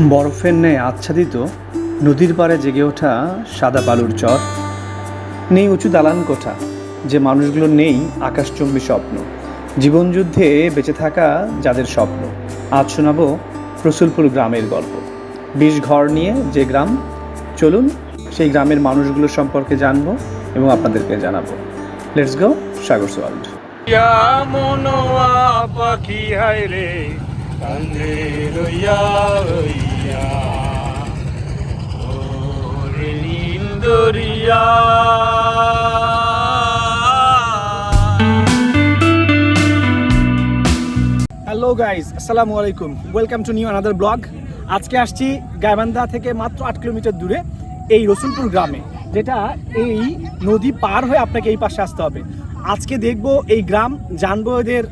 বরফের ন্যায় আচ্ছাদিত নদীর পাড়ে জেগে ওঠা সাদা বালুর চর। নেই উঁচু দালান কোঠা, যে মানুষগুলো নেই আকাশচুম্বী স্বপ্ন। জীবনযুদ্ধে বেঁচে থাকা যাদের স্বপ্ন। আজ শোনাবো রসুলপুর গ্রামের গল্প। বিষ ঘর নিয়ে যে গ্রাম, চলুন সেই গ্রামের মানুষগুলো সম্পর্কে জানব এবং আপনাদেরকে জানাব। লেটস গো সাগর হায় রে। হ্যালো গাইজ আসসালামু আলাইকুম welcome to new another blog আজকে আসছি গাইবান্ধা থেকে মাত্র আট কিলোমিটার দূরে এই রসুলপুর গ্রামে, যেটা এই নদী পার হয়ে আপনাকে এই পাশে আসতে হবে। আজকে দেখব এই গ্রাম, জানব এদের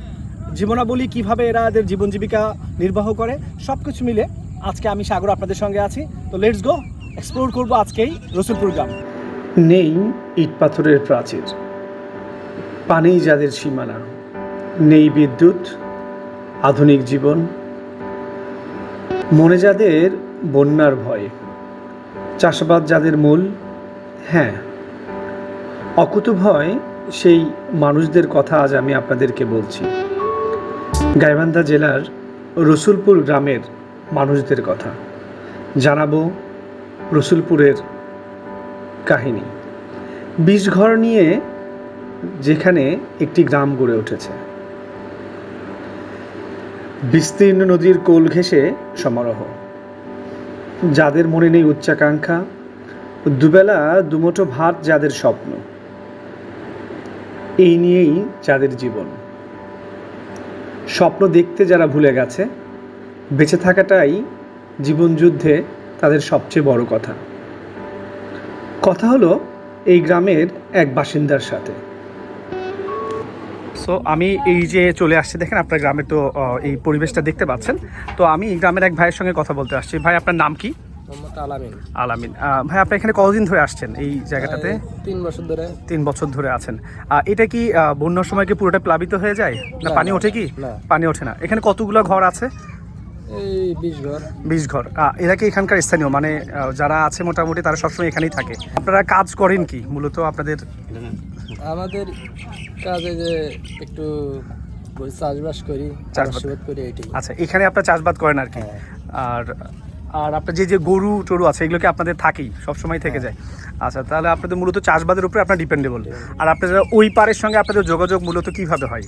জীবনাবলী কীভাবে এরা এদের জীবন জীবিকা নির্বাহ করে সব কিছু মিলে আজকে আমি সাগর আপনাদের সঙ্গে আছি। তো লেটস গো এক্সপ্লোর করব আজকেই রসুলপুর গ্রাম। নেই ইট পাথরের প্রাচীর, পানেই যাদের সীমানা, নেই বিদ্যুৎ, আধুনিক জীবন, মনে যাদের বন্যার ভয়, চাষাবাদ যাদের মূল হ্যাঁ অকুত ভয় সেই মানুষদের কথা আজ আমি আপনাদেরকে বলছি। গাইবান্ধা জেলার রসুলপুর গ্রামের মানুষদের কথা। জানাব রসুলপুরের কাহিনী। বিষঘর নিয়ে যেখানে একটি গ্রাম গড়ে উঠেছে। বিস্তীর্ণ নদীর কোল ঘেঁষে সমারোহ। যাদের মনে নেই উচ্চাকাঙ্ক্ষা, দুবেলা দুমুঠো ভাত যাদের স্বপ্ন। এই নিয়েই যাদের জীবন। স্বপ্ন দেখতে যারা ভুলে গেছে, বেঁচে থাকাটাই জীবনযুদ্ধে তাদের সবচেয়ে বড় কথা। কথা হলো, এই গ্রামের এক বাসিন্দার সাথে। সো আমি এই যে চলে আসছি, দেখেন আপনার গ্রামে তো এই পরিবেশটা দেখতে পাচ্ছেন। তো আমি গ্রামের এক ভাইয়ের সঙ্গে কথা বলতে আসছি। ভাই, আপনার নাম কি? আলামিন। ভাই আপনি এখানে কতদিন ধরে আসছেন এই জায়গাটাতে? তিন বছর ধরে। তিন বছর ধরে আছেন। এটা কি বন্যার সময় কি পুরোটা প্লাবিত হয়ে যায়? না পানি ওঠে কি? পানি ওঠে না। এখানে কতগুলো ঘর আছে? এই বিশ ঘর। এরা কি এখানকার স্থানীয়? মানে যারা আছে মোটামুটি তারা সবসময় এখানেই থাকে। আপনারা কাজ করেন কি মূলত আপনাদের? আমাদের কাজে যে একটু চাষবাস করি চাষবাস। চাষবাস করি আচ্ছা এখানে আপনারা চাষবাদ করেন আর কি। হ্যাঁ। আর আর আপনার যে যে গরু টরু আছে এগুলো কি আপনাদের থাকেই? সবসময় থেকে যায়। আচ্ছা তাহলে আপনাদের মূলত চাষবাদের উপরে আপনার ডিপেন্ডেবল আর আপনাদের ওই পারের সঙ্গে আপনাদের যোগাযোগ মূলত কীভাবে হয়?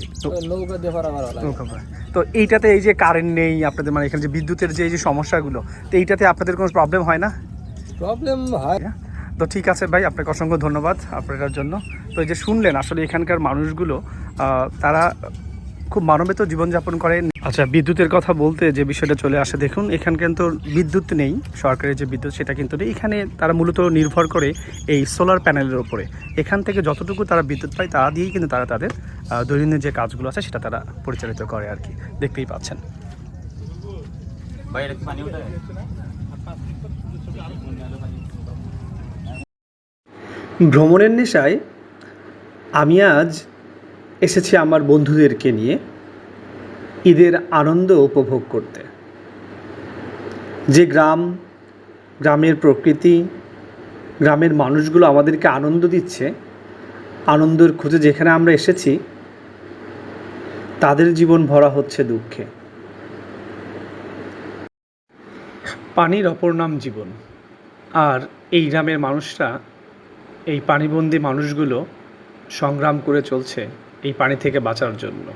তো এইটাতে এই যে কারেন্ট নেই আপনাদের মানে এখানে যে বিদ্যুতের যে এই যে সমস্যাগুলো তো এইটাতে আপনাদের কোনো প্রবলেম হয় না? প্রবলেম হয়। তো ঠিক আছে ভাই আপনাকে অসংখ্য ধন্যবাদ আপনার জন্য। তো এই যে শুনলেন আসলে এখানকার মানুষগুলো তারা খুব মানবেত জীবনযাপন করেন আচ্ছা বিদ্যুতের কথা বলতে যে বিষয়টা চলে আসে দেখুন এখানে কিন্তু বিদ্যুৎ নেই সরকারের যে বিদ্যুৎ সেটা কিন্তু নেই। এখানে তারা মূলত নির্ভর করে এই সোলার প্যানেলের ওপরে এখান থেকে যতটুকু তারা বিদ্যুৎ পায় তা দিয়েই কিন্তু তারা তাদের দৈনন্দিন যে কাজগুলো আছে সেটা তারা পরিচালিত করে আর কি। দেখতেই পাচ্ছেন। ভ্রমণের নেশায় আমি আজ এসেছি আমার বন্ধুদেরকে নিয়ে ঈদের আনন্দ উপভোগ করতে। যে গ্রাম, গ্রামের প্রকৃতি, গ্রামের মানুষগুলো আমাদেরকে আনন্দ দিচ্ছে, আনন্দের খোঁজে যেখানে আমরা এসেছি, তাদের জীবন ভরা হচ্ছে দুঃখে। পানির অপর নাম জীবন। আর এই গ্রামের মানুষরা, এই পানিবন্দী মানুষগুলো সংগ্রাম করে চলছে এই পানি থেকে বাঁচার জন্য।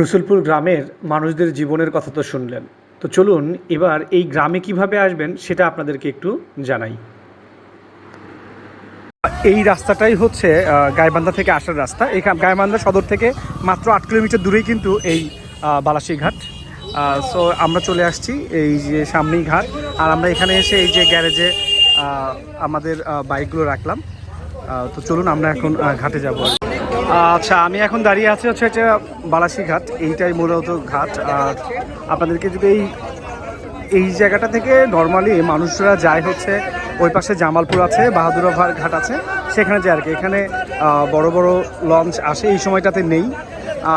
রসুলপুর গ্রামের মানুষদের জীবনের কথা তো শুনলেন। তো চলুন এবার এই গ্রামে কীভাবে আসবেন সেটা আপনাদেরকে একটু জানাই। এই রাস্তাটাই হচ্ছে গাইবান্ধা থেকে আসার রাস্তা। এখানে গাইবান্ধা সদর থেকে মাত্র আট কিলোমিটার দূরেই কিন্তু এই বালাসী ঘাট। সো আমরা চলে আসছি এই যে সামনেই ঘাট। আর আমরা এখানে এসে এই যে গ্যারেজে আমাদের বাইকগুলো রাখলাম। তো চলুন আমরা এখন ঘাটে যাব আচ্ছা আমি এখন দাঁড়িয়ে আছি হচ্ছে হচ্ছে বালাসী ঘাট, এইটাই মূলত ঘাট। আর আপনাদেরকে যদি এই এই জায়গাটা থেকে নর্মালি মানুষরা যায় হচ্ছে ওই পাশে জামালপুর আছে বাহাদুরাভার ঘাট আছে, সেখানে যায় আর কি। এখানে বড় বড় লঞ্চ আসে, এই সময়টাতে নেই।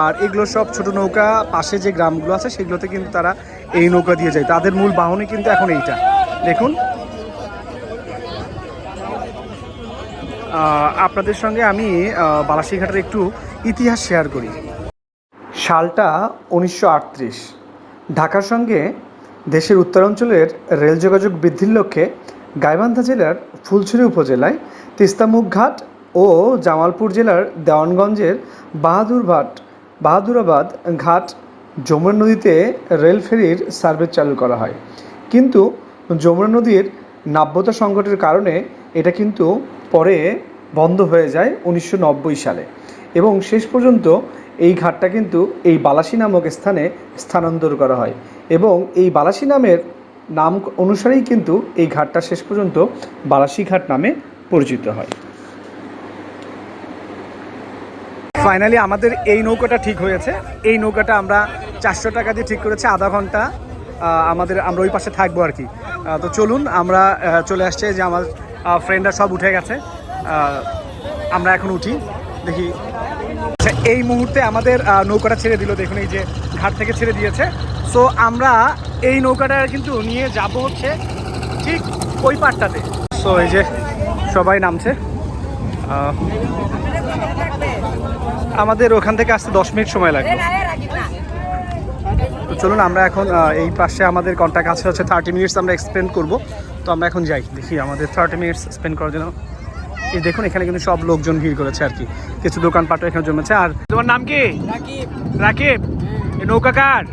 আর এগুলো সব ছোট নৌকা, পাশে যে গ্রামগুলো আছে, সেগুলোতে কিন্তু তারা এই নৌকা দিয়ে যায়। তাদের মূল বাহনই কিন্তু এখন এইটা। দেখুন আপনাদের সঙ্গে আমি বালাসীঘাটের একটু ইতিহাস শেয়ার করি। সালটা উনিশশো আটত্রিশ। ঢাকার সঙ্গে দেশের উত্তরাঞ্চলের রেল যোগাযোগ বৃদ্ধির লক্ষ্যে গাইবান্ধা জেলার ফুলছড়ি উপজেলায় তিস্তামুখ ঘাট ও জামালপুর জেলার দেওয়ানগঞ্জের বাহাদুরঘাট বাহাদুরাবাদ ঘাট যমুনা নদীতে রেল ফেরির সার্ভিস চালু করা হয়। কিন্তু যমুনা নদীর নাব্যতা সংকটের কারণে এটা কিন্তু পরে বন্ধ হয়ে যায় উনিশশো নব্বই সালে। এবং শেষ পর্যন্ত এই ঘাটটা কিন্তু এই বালাসী নামক স্থানে স্থানান্তর করা হয়। এবং এই বালাসী নামের নাম অনুসারেই কিন্তু এই ঘাটটা শেষ পর্যন্ত বালাসী ঘাট নামে পরিচিত হয়। ফাইনালি আমাদের এই নৌকাটা ঠিক হয়েছে। এই নৌকাটা আমরা চারশো টাকা দিয়ে ঠিক করেছি, আধা ঘণ্টা আমাদের, আমরা ওই পাশে থাকব আর কি। তো চলুন, আমরা চলে আসছে যে আমার ফ্রেন্ডরা সব উঠে গেছে। আমরা এখন উঠি দেখি। আচ্ছা, এই মুহূর্তে আমাদের নৌকাটা ছেড়ে দিল দেখুন এই যে ঘাট থেকে ছেড়ে দিয়েছে। সো আমরা এই নৌকাটা কিন্তু নিয়ে যাব হচ্ছে ঠিক ওই পাটটাতে সো এই যে সবাই নামছে। আমাদের ওখান থেকে আসতে দশ মিনিট সময় লাগবে। তো চলুন আমরা এখন এই পাশে আমাদের কন্ট্যাক্ট আছে হচ্ছে থার্টি মিনিটস আমরা এক্সপ্লেন করব। তো আমরা এখন যাই দেখি আমাদের থার্টি মিনিটস স্পেন্ড করার জন্য। এই দেখুন এখানে কিন্তু সব লোকজন ভিড় করেছে আর কি। কিছু দোকানপাটও এখানে জমেছে। আর তোমার নাম কি? রাকিব। এই নৌকা কার?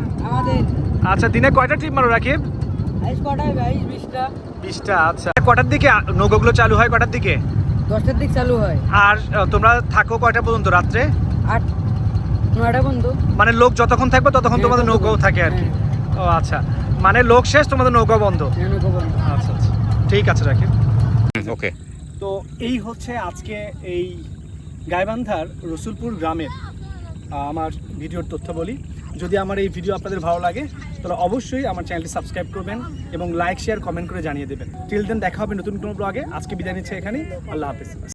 আচ্ছা দিনে কয়টা ট্রিপ মারো রাকিব? বিশটা। আচ্ছা। কটার দিকে নৌকাগুলো চালু হয় কটার দিকে? দশটার দিক চালু হয়। আর তোমরা থাকো কয়টা পর্যন্ত রাত্রে? আট নয়টা মানে লোক যতক্ষণ থাকবে ততক্ষণ হ্যাঁ, তোমাদের নৌকাও থাকে আর কি। হ্যাঁ। ও আচ্ছা। মানে লোক শেষ তোমাদের নৌকা বন্ধ? নৌকা বন্ধু। আচ্ছা আচ্ছা। ঠিক আছে রাখি ওকে। তো এই হচ্ছে আজকে এই গাইবান্ধার রসুলপুর গ্রামের আমার ভিডিওর তথ্য বলি যদি আমার এই ভিডিও আপনাদের ভালো লাগে তাহলে অবশ্যই আমার চ্যানেলটি সাবস্ক্রাইব করবেন এবং লাইক শেয়ার কমেন্ট করে জানিয়ে দেবেন। টিল দেন দেখা হবে নতুন কোনো ব্লগে। আজকে বিদায় নিচ্ছে এখানে আল্লাহ হাফিজ।